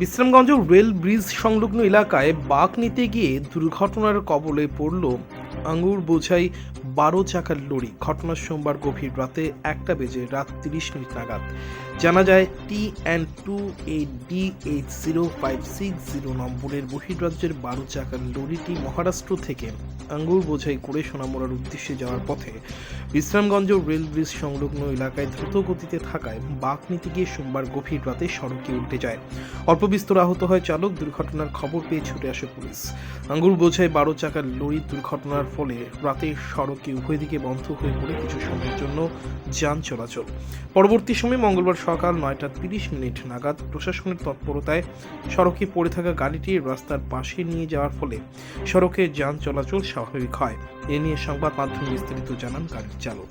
Bishramganj rail bridge সংলগ্ন এলাকায় বাঘ নিতে গিয়ে দুর্ঘটনার কবলে পড়ল আঙ্গুর বোঝাই বারো চাকার লরি। ঘটনা সোমবার গভীর রাতে একটা বেজে রাত তিরিশ মিনিট নাগাদ। জানা যায় T and two eight D eight zero five six zero নম্বরের বহির্রাজ্যের বারো চাকার লরিটি মহারাষ্ট্র থেকে আঙ্গুর বোঝাই করে সোনামুড়ার উদ্দেশ্যে যাওয়ার পথে বিশ্রামগঞ্জ রেল ব্রিজ সংলগ্ন এলাকায় দ্রুত গতিতে থাকায় বাঁক নিতে গিয়ে সোমবার গভীর রাতে সড়কে উল্টে যায়। অল্প বিস্তর আহত হয় চালক, দুর্ঘটনার খবর পেয়ে ছুটে আসে পুলিশ। আঙ্গুর বোঝাই বারো চাকার লরি দুর্ঘটনার ফলে রাতে সড়কে উভয় দিকে বন্ধ হয়ে পড়ে কিছু সময়ের জন্য যান চলাচল। পরবর্তী সময়ে মঙ্গলবার সকাল নয়টা তিরিশ মিনিট নাগাদ প্রশাসনের তৎপরতায় সড়কে পড়ে থাকা গাড়িটি রাস্তার পাশে নিয়ে যাওয়ার ফলে সড়কে যান চলাচল স্বাভাবিক হয়। এ নিয়ে সংবাদ মাধ্যমে বিস্তারিত জানান গাড়ির চালক।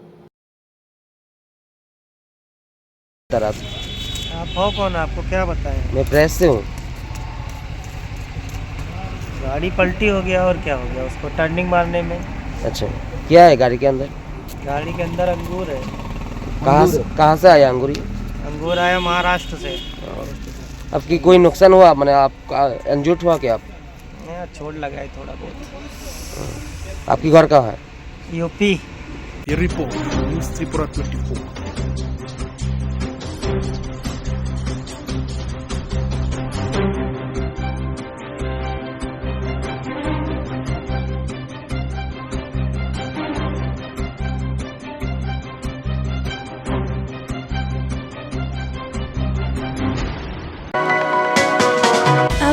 तरफ़ आप हो कौन? आपको क्या बताएँ? मैं प्रेस से हूँ। गाड़ी पलटी हो गया और क्या हो गया उसको टर्निंग मारने में? अच्छा क्या है गाड़ी के अंदर? गाड़ी के अंदर अंगूर है। कहाँ से कहाँ से आया अंगूर अंगूर आया महाराष्ट्र से। आपकी कोई नुकसान हुआ? मैंने आप इंजर्ड हुआ क्या आप? छोड़ लगाए थोड़ा बहुत। आपकी घर कहाँ है? UP. Report news Tripura twenty four.